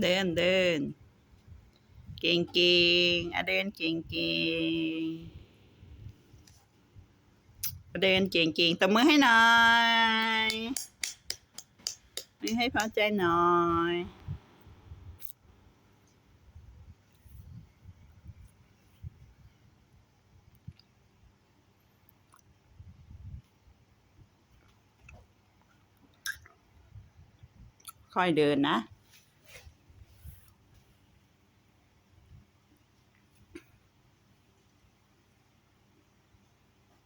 เดินเดิน เก่งเก่งอะเดินเก่งเก่งเดินเก่งเก่งๆตบมือให้หน่อยมือให้พอใจหน่อยค่อยเดินนะ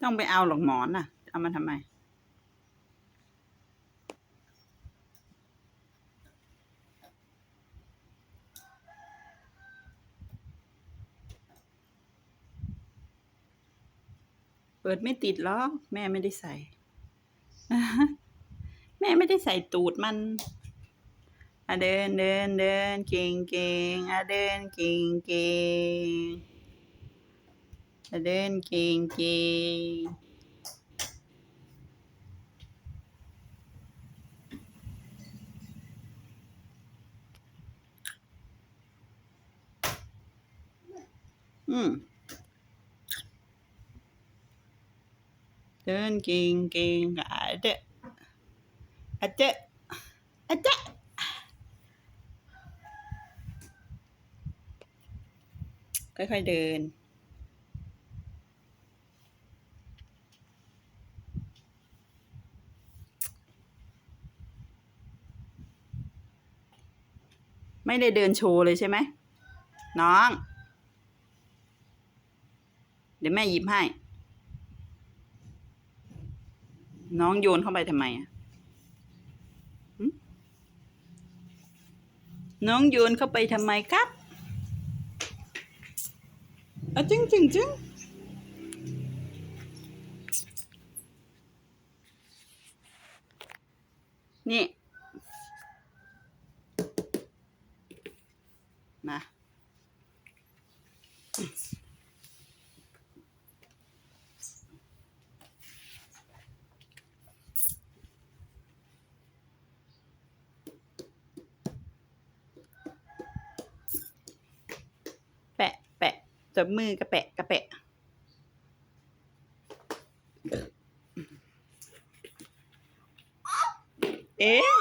ต้องไปเอาหรอกหมอนน่ะ เอามาทำไม เปิดไม่ติดหรอกแม่ไม่ได้ใส่ แม่ไม่ได้ใส่ตูดมันอะเดินเดินเดินเก่งเก่งอะเดินเก่งเก่ง เดินเก่งเก่งอืมเดินเก่งเก่งอะเดะอะเจอะอะเจอะค่อยๆเดิน ไม่ได้เดินโชว์เลยใช่ไหมน้อง เดี๋ยวแม่หยิบให้ น้องโยนเข้าไปทำไมอะน้องโยนเข้าไปทำไมครับอะจึงจึงจึงนี่ มาแปะแปะจับมือกระแปะกระแปะเอ๊ะ